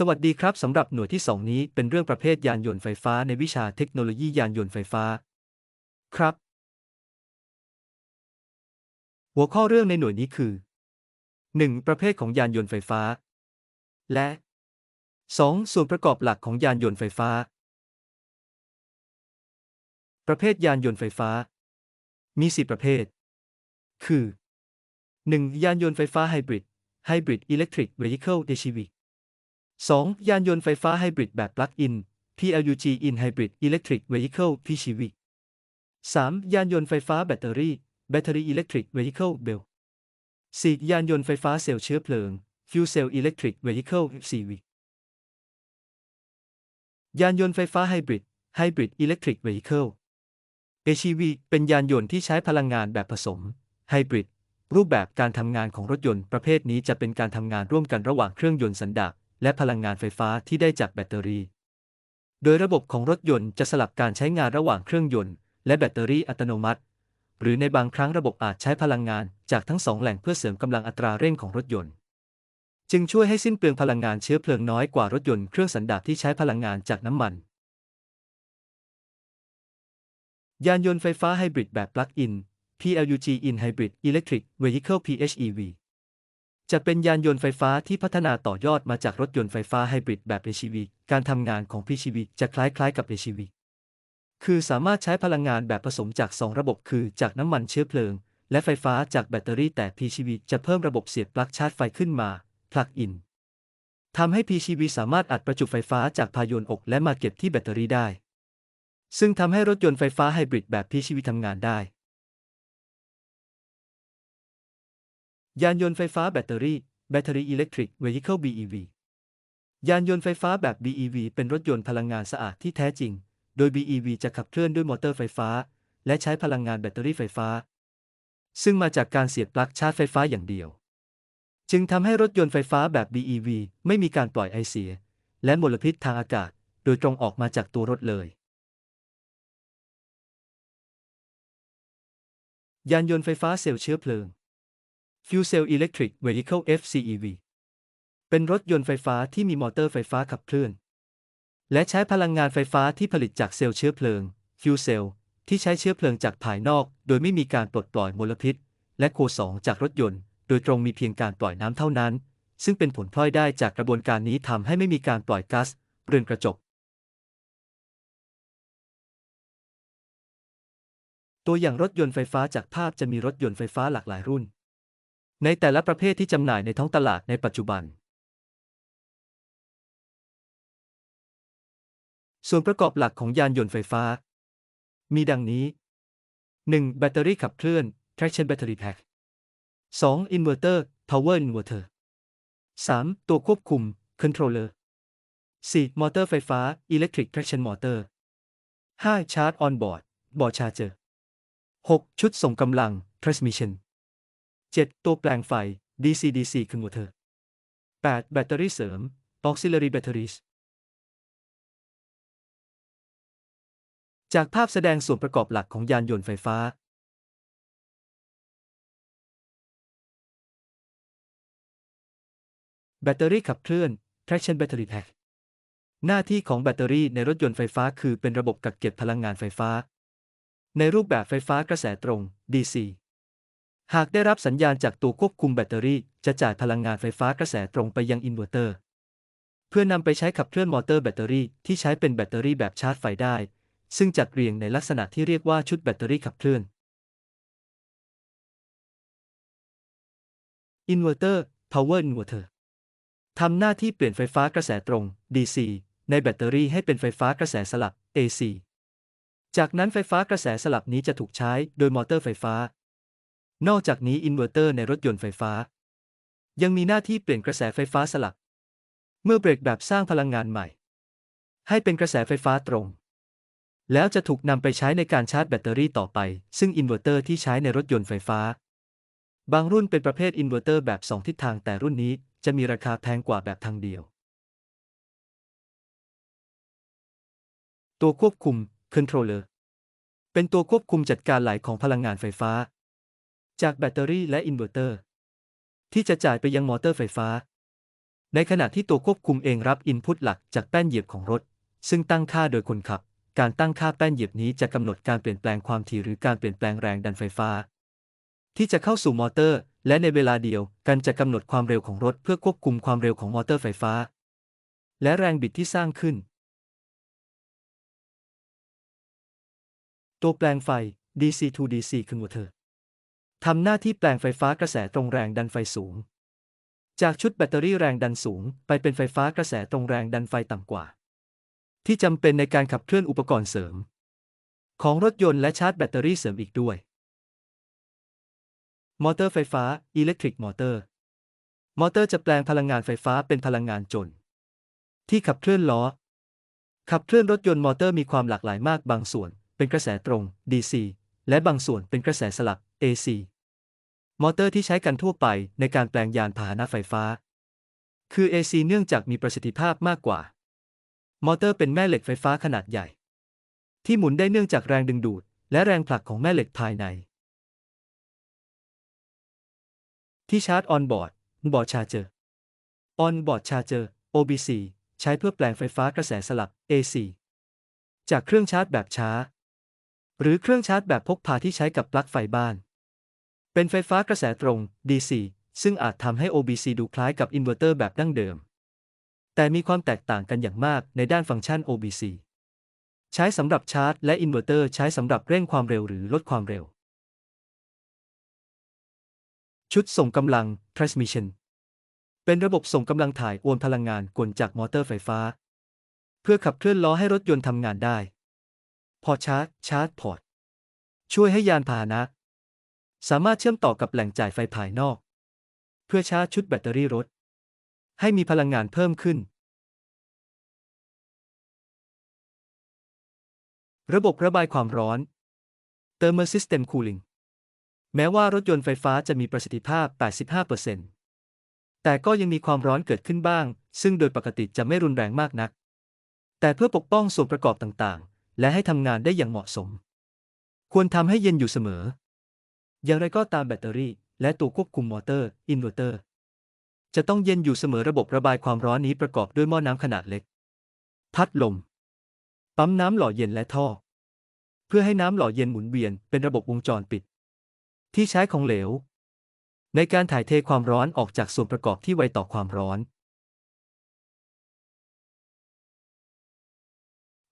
สวัสดีครับสำหรับหน่วยที่ 2 นี้เป็นเรื่องประเภทยานยนต์ไฟฟ้าในวิชาเทคโนโลยียานยนต์ไฟฟ้า ครับ หัวข้อเรื่องในหน่วยนี้คือ 1. ประเภทของยานยนต์ไฟฟ้า และ 2. ส่วนประกอบหลักของยานยนต์ไฟฟ้า ประเภทยานยนต์ไฟฟ้า มี 4 ประเภท คือ 1. ยานยนต์ไฟฟ้าไฮบริด Hybrid Electric Vehicle HEV 2. ยานยนต์ไฟฟ้าไฮบริดแบบปลั๊กอิน PLUG in Hybrid Electric Vehicle PHEV 3. ยานยนต์ไฟฟ้าแบตเตอรี่ Battery Electric Vehicle BEL 4. ยานยนต์ไฟฟ้าเซลล์เชื้อเพลิง Fuel Cell Electric Vehicle CV ยานยนต์ไฟฟ้าไฮบริด Hybrid Electric Vehicle HEV เป็นยานยนต์ที่ใช้พลังงานแบบผสมไฮบริดรูปแบบการทำงานของรถยนต์ประเภทนี้จะเป็นการทำงานร่วมกันระหว่างเครื่องยนต์สันดาป และพลังงานไฟฟ้าที่ได้จากแบตเตอรี่ โดยระบบของรถยนต์จะสลับการใช้งานระหว่างเครื่องยนต์และแบตเตอรี่อัตโนมัติ หรือในบางครั้งระบบอาจใช้พลังงานจากทั้งสองแหล่งเพื่อเสริมกำลังอัตราเร่งของรถยนต์ จึงช่วยให้สิ้นเปลืองพลังงานเชื้อเพลิงน้อยกว่ารถยนต์เครื่องสันดาปที่ใช้พลังงานจากน้ำมัน ยานยนต์ไฟฟ้าไฮบริดแบบปลั๊กอิน PLUG in Hybrid Electric Vehicle PHEV จะเป็นยานยนต์ไฟฟ้าที่พัฒนาต่อยอดมาจากรถยนต์ไฟฟ้าไฮบริดแบบ HEV การทำงานของ PHEV จะคล้ายๆกับ HEV คือสามารถใช้พลังงานแบบผสมจาก 2 ระบบคือจากน้ำมันเชื้อเพลิง และไฟฟ้าจากแบตเตอรี่แต่ PHEV จะเพิ่มระบบเสียบปลั๊กชาร์จไฟขึ้นมา plug in ทำให้ PHEV สามารถอัดประจุไฟฟ้าจากพายนอกและมาเก็บที่แบตเตอรี่ได้ ซึ่งทำให้รถยนต์ไฟฟ้าไฮบริดแบบ PHEV ทำงานได้ ยานยนต์ไฟฟ้าแบตเตอรี่ Battery Electric Vehicle BEV ยานยนต์ไฟฟ้าแบบ BEV เป็นรถยนต์พลังงานสะอาดที่แท้จริง โดย BEV จะขับเคลื่อนด้วยมอเตอร์ไฟฟ้า และใช้พลังงานแบตเตอรี่ไฟฟ้า ซึ่งมาจากการเสียบปลั๊กชาร์จไฟฟ้าอย่างเดียว จึงทำให้รถยนต์ไฟฟ้าแบบ BEV ไม่มีการปล่อยไอเสีย และมลพิษทางอากาศ โดยตรงออกมาจากตัวรถเลย ยานยนต์ไฟฟ้าเซลล์เชื้อเพลิง Fuel Cell Electric Vehicle FCEV เป็นรถยนต์ไฟฟ้าที่มีมอเตอร์ไฟฟ้าขับเคลื่อน และใช้พลังงานไฟฟ้าที่ผลิตจากเซลล์เชื้อเพลิง Fuel Cell ที่ใช้เชื้อเพลิงจากภายนอก โดยไม่มีการปลดปล่อยมลพิษ และโคสองจากรถยนต์ โดยตรงมีเพียงการปล่อยน้ำเท่านั้น ซึ่งเป็นผลพลอยได้จากกระบวนการนี้ทำให้ไม่มีการปล่อยก๊าซเรือนกระจก ตัวอย่างรถยนต์ไฟฟ้าจากภาพจะมีรถยนต์ไฟฟ้าหลากหลายรุ่น ในแต่ละประเภทที่จำหน่ายในท้องตลาดในปัจจุบัน ส่วนประกอบหลักของยานยนต์ไฟฟ้า มีดังนี้ 1. แบตเตอรี่ขับเคลื่อน traction battery pack 2. inverter power inverter 3. ตัวควบคุม controller 4. มอเตอร์ไฟฟ้า electric traction motor 5. ชาร์จออนบอร์ดบอร์ดชาร์เจอ 6. ชุดส่งกำลัง transmission 7. ตัวแปลงไฟ DC-DC converter 8. แบตเตอรี่เสริม auxiliary batteries จากภาพแสดงส่วนประกอบหลักของยานยนต์ไฟฟ้า แบตเตอรี่ขับเคลื่อน traction battery pack หน้าที่ของแบตเตอรี่ในรถยนต์ไฟฟ้าคือเป็นระบบกักเก็บพลังงานไฟฟ้า ในรูปแบบไฟฟ้ากระแสตรง DC หากได้รับสัญญาณจากตัวควบคุมแบตเตอรี่ จะจ่ายพลังงานไฟฟ้ากระแสตรงไปยังอินเวอร์เตอร์ เพื่อนำไปใช้ขับเคลื่อนมอเตอร์แบตเตอรี่ที่ใช้เป็นแบตเตอรี่แบบชาร์จไฟได้ ซึ่งจัดเรียงในลักษณะที่เรียกว่าชุดแบตเตอรี่ขับเคลื่อนอินเวอร์เตอร์ power inverter ทำหน้าที่เปลี่ยนไฟฟ้ากระแสตรง DC ในแบตเตอรี่ให้เป็นไฟฟ้ากระแสสลับ AC จากนั้นไฟฟ้ากระแสสลับนี้จะถูกใช้โดยมอเตอร์ไฟฟ้า นอกจากนี้อินเวอร์เตอร์ในรถยนต์ไฟฟ้า ยังมีหน้าที่เปลี่ยนกระแสไฟฟ้าสลับ เมื่อเบรกแบบสร้างพลังงานใหม่ ให้เป็นกระแสไฟฟ้าตรง แล้วจะถูกนำไปใช้ในการชาร์จแบตเตอรี่ต่อไป ซึ่งอินเวอร์เตอร์ที่ใช้ในรถยนต์ไฟฟ้า บางรุ่นเป็นประเภทอินเวอร์เตอร์แบบ 2 ทิศทางแต่รุ่นนี้จะมีราคาแพงกว่าแบบทางเดียว ตัวควบคุม controller เป็นตัวควบคุมจัดการไหลของพลังงานไฟฟ้า จากแบตเตอรี่และอินเวอร์เตอร์ ที่จะจ่ายไปยังมอเตอร์ไฟฟ้า ในขณะที่ตัวควบคุมเองรับอินพุตหลักจากแป้นเหยียบของรถ ซึ่งตั้งค่าโดยคนขับ การตั้งค่าแป้นเหยียบนี้จะกำหนดการเปลี่ยนแปลงความถี่หรือการเปลี่ยนแปลงแรงดันไฟฟ้า ที่จะเข้าสู่มอเตอร์ และในเวลาเดียวกันจะกำหนดความเร็วของรถ เพื่อควบคุมความเร็วของมอเตอร์ไฟฟ้า และแรงบิดที่สร้างขึ้น ตัวแปลงไฟ DC to DC converter ทำหน้าที่แปลงไฟฟ้ากระแสตรงแรงดันไฟสูง จากชุดแบตเตอรี่แรงดันสูง ไปเป็นไฟฟ้ากระแสตรงแรงดันไฟต่ำกว่า ที่จำเป็นในการขับเคลื่อนอุปกรณ์เสริม ของรถยนต์และชาร์จแบตเตอรี่เสริมอีกด้วย มอเตอร์ไฟฟ้า Electric Motor มอเตอร์จะแปลงพลังงานไฟฟ้าเป็นพลังงานจนที่ขับเคลื่อนล้อ ขับเคลื่อนรถยนต์มอเตอร์มีความหลากหลายมากบางส่วน เป็นกระแสตรง DC และบางส่วนเป็นกระแสสลับ AC มอเตอร์ที่ใช้กันทั่วไปในการแปลงยานพาหนะไฟฟ้า คือ AC เนื่องจากมีประสิทธิภาพมากกว่า มอเตอร์เป็นแม่เหล็กไฟฟ้าขนาดใหญ่ ที่หมุนได้เนื่องจากแรงดึงดูด และแรงผลักของแม่เหล็กภายใน ที่ชาร์จออนบอร์ดบอร์ดชาร์เจอร์ออนบอร์ดชาร์เจอร์ OBC ใช้เพื่อแปลงไฟฟ้ากระแสสลับ AC จากเครื่องชาร์จแบบช้า หรือเครื่องชาร์จแบบพกพาที่ใช้กับปลั๊กไฟบ้าน เป็นไฟฟ้ากระแสตรง DC ซึ่งอาจทำให้ OBC ดูคล้ายกับอินเวอร์เตอร์แบบดั้งเดิม แต่มีความแตกต่างกันอย่างมากในด้านฟังก์ชัน OBC ใช้สำหรับชาร์จ และอินเวอร์เตอร์ใช้สำหรับเร่งความเร็วหรือลดความเร็ว ชุดส่งกำลัง transmission เป็นระบบส่งกำลังถ่ายโอนพลังงานกลจากมอเตอร์ไฟฟ้า เพื่อขับเคลื่อนล้อให้รถยนต์ทำงานได้ พอชาร์จชาร์จพอร์ตช่วยให้ยานพาหนะ สามารถเชื่อมต่อกับแหล่งจ่ายไฟภายนอก เพื่อชาร์จชุดแบตเตอรี่รถ ให้มีพลังงานเพิ่มขึ้น ระบบระบายความร้อน Thermal System Cooling แม้ว่ารถยนต์ไฟฟ้าจะมีประสิทธิภาพ 85%แต่ก็ยังมีความร้อนเกิดขึ้นบ้าง ซึ่งโดยปกติจะไม่รุนแรงมากนัก แต่เพื่อปกป้องส่วนประกอบต่างๆ และให้ทำงานได้อย่างเหมาะสม ควรทำให้เย็นอยู่เสมอ อย่างไรก็ตามแบตเตอรี่ และตัวควบคุมมอเตอร์ อินเวอร์เตอร์ จะต้องเย็นอยู่เสมอระบบระบายความร้อนนี้ประกอบด้วยหม้อน้ำขนาดเล็ก พัดลม ปั๊มน้ำหล่อเย็นและท่อ เพื่อให้น้ำหล่อเย็นหมุนเวียนเป็นระบบวงจรปิด ที่ใช้ของเหลว ในการถ่ายเทความร้อนออกจากส่วนประกอบที่ไวต่อความร้อน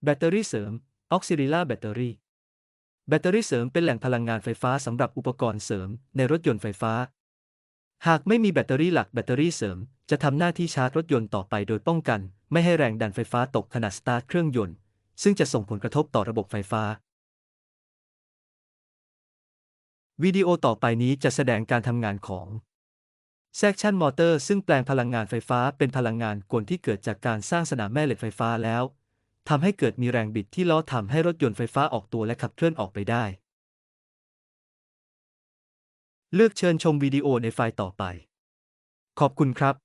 แบตเตอรี่เสริม Auxiliary Battery แบตเตอรี่ แบตเตอรี่เสริมเป็นแหล่งพลังงานไฟฟ้าสำหรับอุปกรณ์เสริมในรถยนต์ไฟฟ้า หากไม่มีแบตเตอรี่หลักแบตเตอรี่เสริม จะทำหน้าที่ชาร์จรถยนต์ต่อไปโดยป้องกัน ไม่ให้แรงดันไฟฟ้าตกขณะสตาร์ทเครื่องยนต์ ซึ่งจะส่งผลกระทบต่อระบบไฟฟ้า วิดีโอต่อไปนี้จะแสดงการทำงานของ Section Motor ซึ่งแปลงพลังงานไฟฟ้าเป็นพลังงานกลที่เกิดจากการสร้างสนามแม่เหล็กไฟฟ้าแล้ว ทำให้เกิดมีแรงบิดที่ล้อทำให้รถยนต์ไฟฟ้าออกตัวและขับเคลื่อนออกไปได้ เลือกเชิญชมวิดีโอในไฟล์ต่อไป ขอบคุณครับ